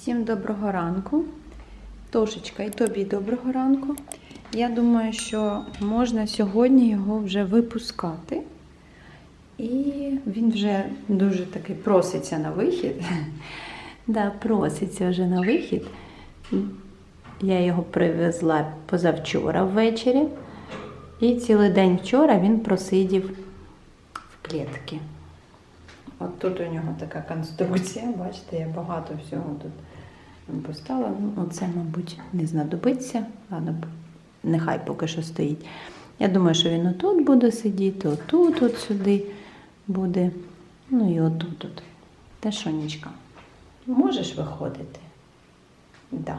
Всім доброго ранку. Тошечка, і тобі доброго ранку. Я думаю, що можна сьогодні його вже випускати. І він вже дуже таки проситься на вихід. Да, проситься вже на вихід. Я його привезла позавчора ввечері. І цілий день вчора він просидів в клітці. От тут у нього така конструкція, бачите, я багато всього тут поставила. Ну, оце, мабуть, не знадобиться. Ладно, нехай поки що стоїть. Я думаю, що він отут буде сидіти, отут, от сюди буде. Ну і отут. от. Та Шонечка, можеш виходити? Да.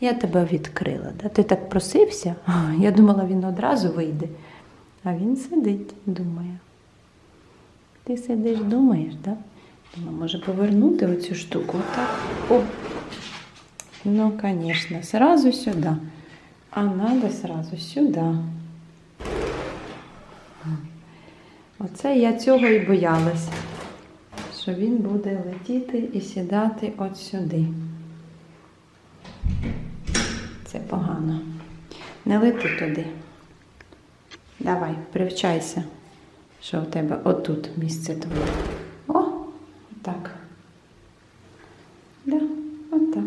Я тебе відкрила. Да? Ти так просився? Я думала, він одразу вийде. А він сидить, думає. Ти сидиш, думаєш, так? Да? Може повернути оцю штуку. Отак. О. Ну, звісно, сразу сюди. А надо сразу сюди. Оце я цього і боялась, що він буде летіти і сідати от сюди. Це погано. Не лети туди. Давай, привчайся, що у тебе отут місце твоє. О, так. Да, отак.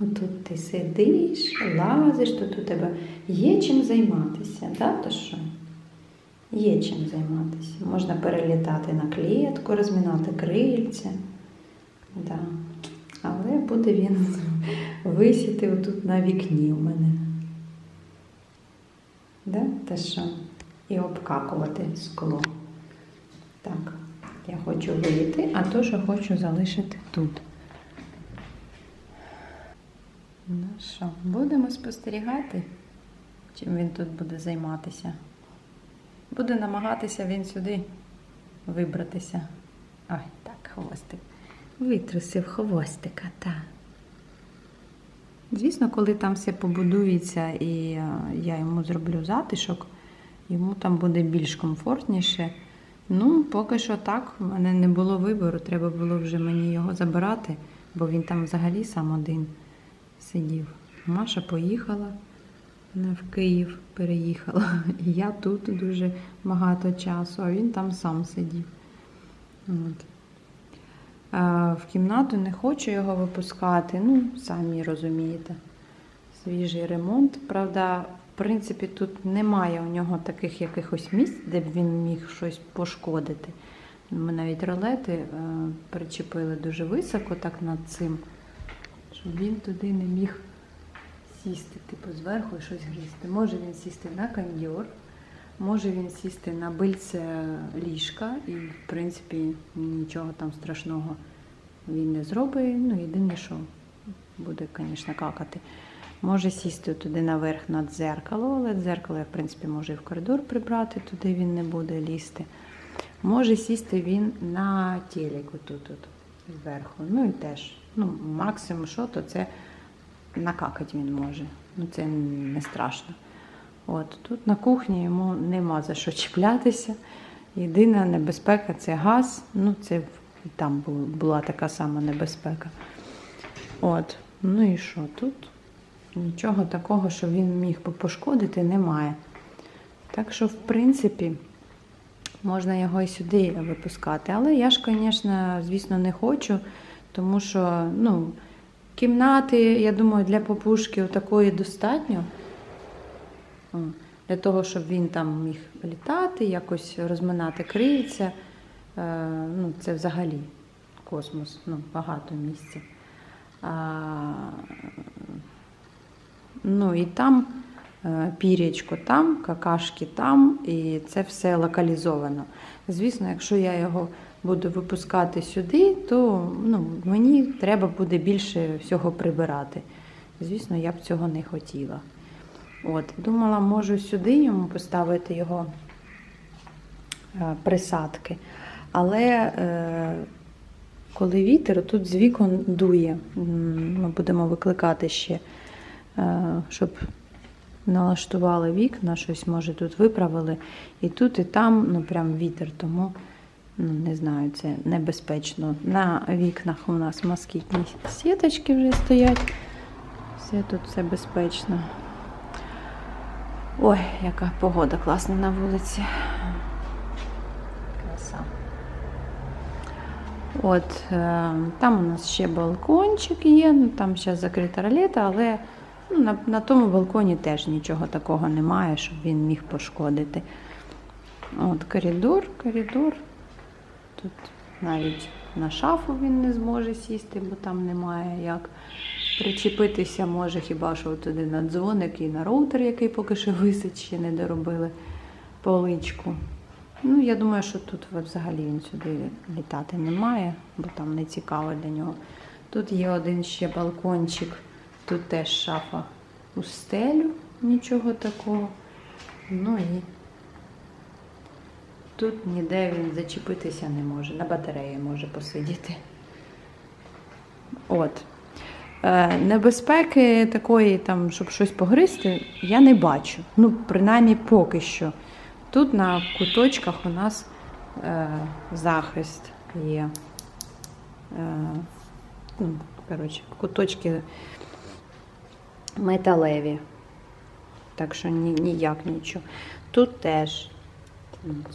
Отут ти сидиш, лазиш, тут у тебе є чим займатися, да, то що? Є чим займатися. Можна перелітати на клітку, розмінати крильця. Да. Але буде він висіти отут на вікні у мене. Да? Та що? І обкакувати скло. Так, я хочу вийти, а то, що хочу залишити тут. Ну що, будемо спостерігати, чим він тут буде займатися. Буде намагатися він сюди вибратися. Ой, так, хвостик. Витрусив хвостика, так. Звісно, коли там все побудується і е, я йому зроблю затишок, йому там буде більш комфортніше. Ну, поки що так, в мене не було вибору, треба було вже мені його забирати, бо він там взагалі сам один сидів. Маша поїхала в Київ, переїхала. Я тут дуже багато часу, а він там сам сидів. От. В кімнату не хочу його випускати, ну, самі розумієте. Свіжий ремонт. Правда, в принципі, тут немає у нього таких якихось місць, де б він міг щось пошкодити. Ми навіть ролети е, причепили дуже високо, так над цим, щоб він туди не міг сісти, типу, зверху і щось грізти. Може він сісти на кондьор, може він сісти на бильце ліжка, і, в принципі, нічого там страшного він не зробить. Ну, єдине, що буде, звісно, какати. Може сісти туди наверх на дзеркало, але дзеркало я, в принципі, можу і в коридор прибрати, туди він не буде лізти. Може сісти він на телеку тут, тут зверху. Ну і теж, ну, максимум, що, то це накакати він може. Ну, це не страшно. От, тут на кухні йому нема за що чіплятися. Єдина небезпека це газ. Ну, це там була така сама небезпека. От, ну і що? Тут нічого такого, що він міг би пошкодити, немає. Так що, в принципі, можна його і сюди випускати. Але я ж, звісно, звісно, не хочу, тому що, ну, кімнати, я думаю, для попушки такої достатньо. Для того, щоб він там міг літати, якось розминати крильця. Е, ну, це взагалі космос, ну, багато місця. А, ну і там е, пір'ячко там, какашки там, і це все локалізовано. Звісно, якщо я його буду випускати сюди, то ну, мені треба буде більше всього прибирати. Звісно, я б цього не хотіла. От, думала, можу сюди йому поставити його е, присадки. Але е, коли вітер, тут з вікон дує. Ми будемо викликати ще, е, щоб налаштували вікна, щось може тут виправили. І тут, і там, ну прям вітер, тому Ну, не знаю, це небезпечно. На вікнах у нас москітні сіточки вже стоять. Все тут все безпечно. Ой, яка погода класна на вулиці. Краса. От е, там у нас ще балкончик є, ну там зараз закрита ролета, але ну, на, на тому балконі теж нічого такого немає, щоб він міг пошкодити. От коридор, коридор. Тут навіть на шафу він не зможе сісти, бо там немає як причепитися, може хіба що туди на дзвоник і на роутер, який поки що висить, ще не доробили поличку. Ну, я думаю, що тут взагалі він сюди літати не має, бо там не цікаво для нього. Тут є один ще балкончик, тут теж шафа у стелю, нічого такого. Ну і тут ніде він зачепитися не може. На батареї може посидіти. От. Е, небезпеки такої, там, щоб щось погризти, я не бачу. Ну, принаймні поки що. Тут на куточках у нас е, захист є. Е, ну, коротше, куточки металеві. Так що ні, ніяк нічого. Тут теж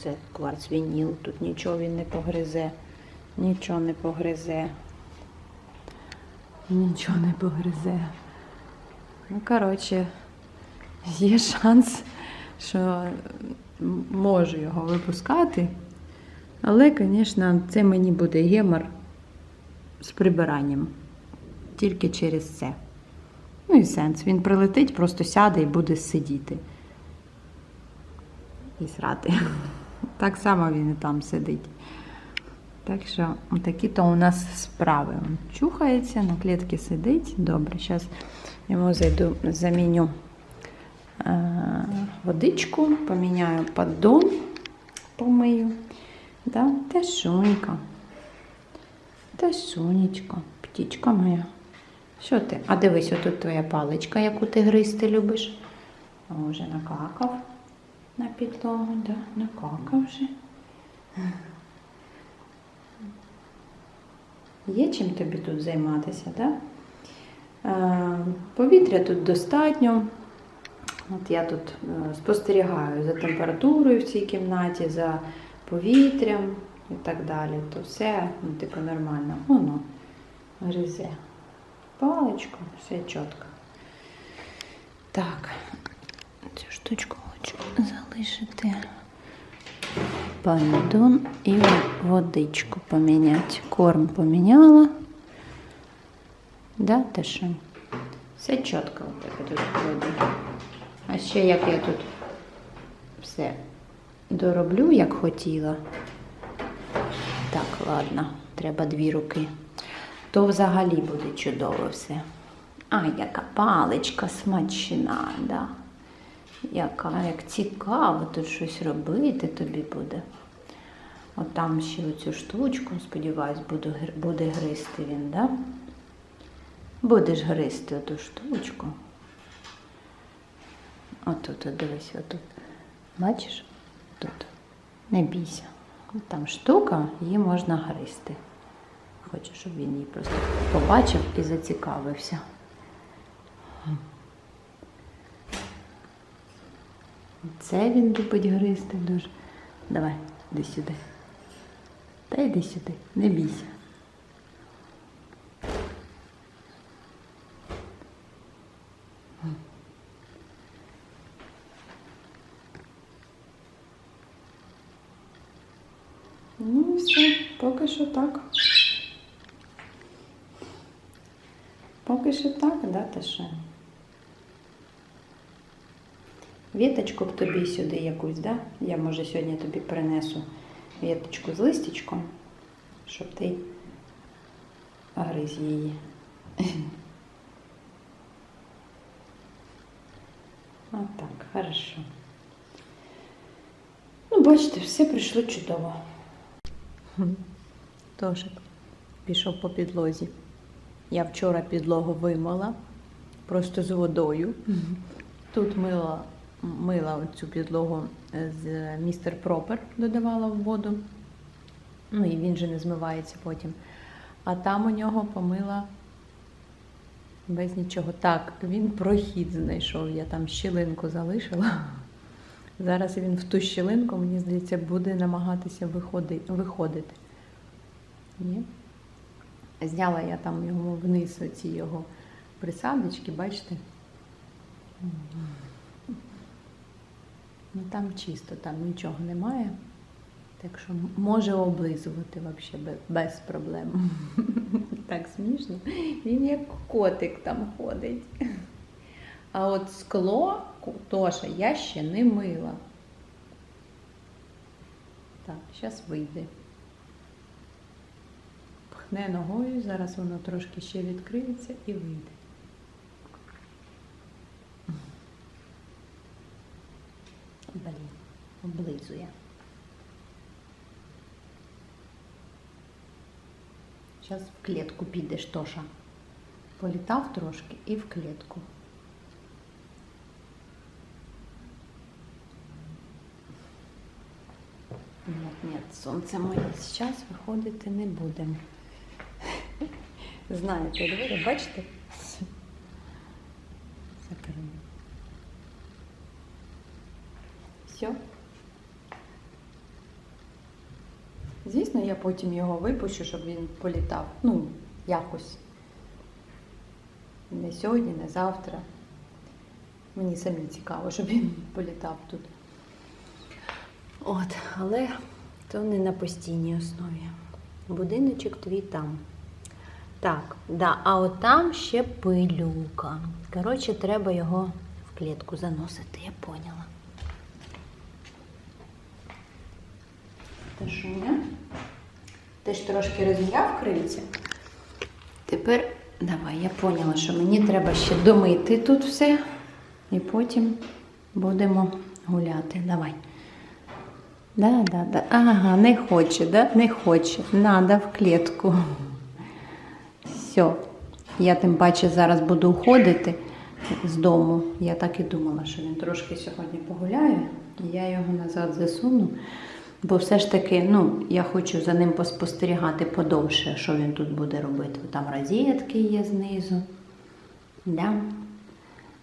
це кварц вініл, тут нічого він не погризе, нічого не погризе. Нічого не погризе. Ну, коротше, є шанс, що можу його випускати. Але, звісно, це мені буде гемор з прибиранням. Тільки через це. Ну і сенс. Він прилетить, просто сяде і буде сидіти. І срати. Так само він і там сидить. Так що такі то у нас справи. Він чухається, на клітці сидить. Добре, зараз йому зайду, заміню е, водичку, поміняю поддон, помию. Да? Ташунька. Ташунечка, птічка моя. Що ти? А дивись, отут твоя паличка, яку ти гризти любиш. А вже накакав на підлогу, да? накакав вже. Є чим тобі тут займатися, так? Е, повітря тут достатньо. От я тут е, спостерігаю за температурою в цій кімнаті, за повітрям і так далі. То все, ну, типу, нормально. Воно гризе. Паличку, все чітко. Так, цю штучку хочу залишити. Пандон і водичку поміняти. Корм поміняла. Да, Таша? Все чітко у тебе тут виходить. А ще як я тут все дороблю, як хотіла. Так, ладно, треба дві руки. То взагалі буде чудово все. А, яка паличка смачна, да. Яка, як цікаво тут щось робити тобі буде. От там ще оцю штучку, сподіваюсь, буду, буде гризти він, да? Будеш гризти оту штучку. Отут, от дивись, отут. Бачиш? Тут. Не бійся. Там штука, її можна гризти. Хочу, щоб він її просто побачив і зацікавився. Це він любить гризти дуже. Давай, іди сюди. Та йди сюди, не бійся. Ну, все, поки що так. Поки що так, да, Таша? Віточку б тобі сюди якусь, да? Я може сьогодні тобі принесу віточку з листячком, щоб ти гриз її. Отак, хорошо. Ну, бачите, все прийшло чудово. Тож пішов по підлозі. Я вчора підлогу вимила просто з водою. Тут мила, мила цю підлогу з містер Пропер, додавала в воду. Ну і він же не змивається потім. А там у нього помила без нічого. Так, він прохід знайшов. Я там щілинку залишила. Зараз він в ту щілинку, мені здається, буде намагатися виходити. Ні? Зняла я там йому вниз оці його присадочки, бачите? Ну там чисто, там нічого немає. Так що може облизувати взагалі без, проблем. Так смішно. Він як котик там ходить. А от скло Тоша я ще не мила. Так, зараз вийде. Пхне ногою, зараз воно трошки ще відкриється і вийде. Облизує. Зараз в клітку підеш, Тоша. Політав трошки і в клітку. Нет, нет, сонце моє зараз виходити не будемо. Знаєте, двері, бачите? Закрию. Все. Звісно, я потім його випущу, щоб він політав. Ну, якось. Не сьогодні, не завтра. Мені самі цікаво, щоб він політав тут. От, але то не на постійній основі. Будиночок твій там. Так, да, а от там ще пилюка. Коротше, треба його в клітку заносити, я поняла. Та що, ні? Ти ж трошки розм'яв крильця. Тепер давай, я поняла, що мені треба ще домити тут все. І потім будемо гуляти. Давай. Да, да, да. Ага, не хоче, да? Не хоче. Надо в клітку. Все. Я тим паче зараз буду уходити з дому. Я так і думала, що він трошки сьогодні погуляє, я його назад засуну. Бо все ж таки, ну, я хочу за ним поспостерігати подовше, що він тут буде робити. Там розетки є знизу. Да?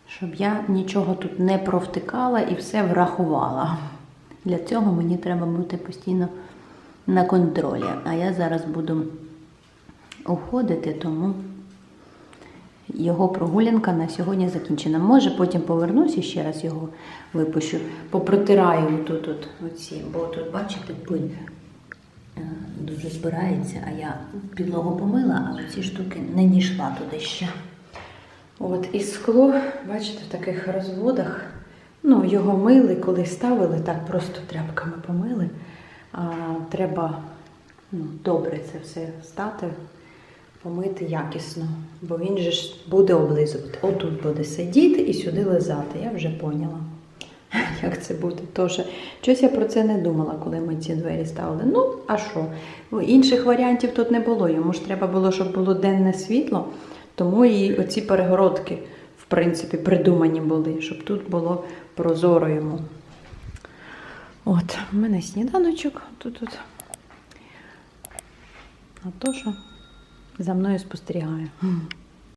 Щоб я нічого тут не провтикала і все врахувала. Для цього мені треба бути постійно на контролі. А я зараз буду уходити, тому його прогулянка на сьогодні закінчена. Може, потім повернусь і ще раз його випущу. Попротираю тут от, оці, бо тут, бачите, пиль е, дуже збирається, а я підлогу помила, а оці штуки не дійшла туди ще. От, і скло, бачите, в таких розводах. Ну, його мили, коли ставили, так просто тряпками помили. А, треба ну, добре це все стати, помити якісно, бо він же ж буде облизувати. Отут буде сидіти і сюди лизати. Я вже поняла, як це буде. Тож, щось я про це не думала, коли ми ці двері ставили. Ну, а що? Інших варіантів тут не було. Йому ж треба було, щоб було денне світло, тому і оці перегородки, в принципі, придумані були, щоб тут було прозоро йому. От, у мене сніданочок тут. тут. А то, що за мною спостерігає.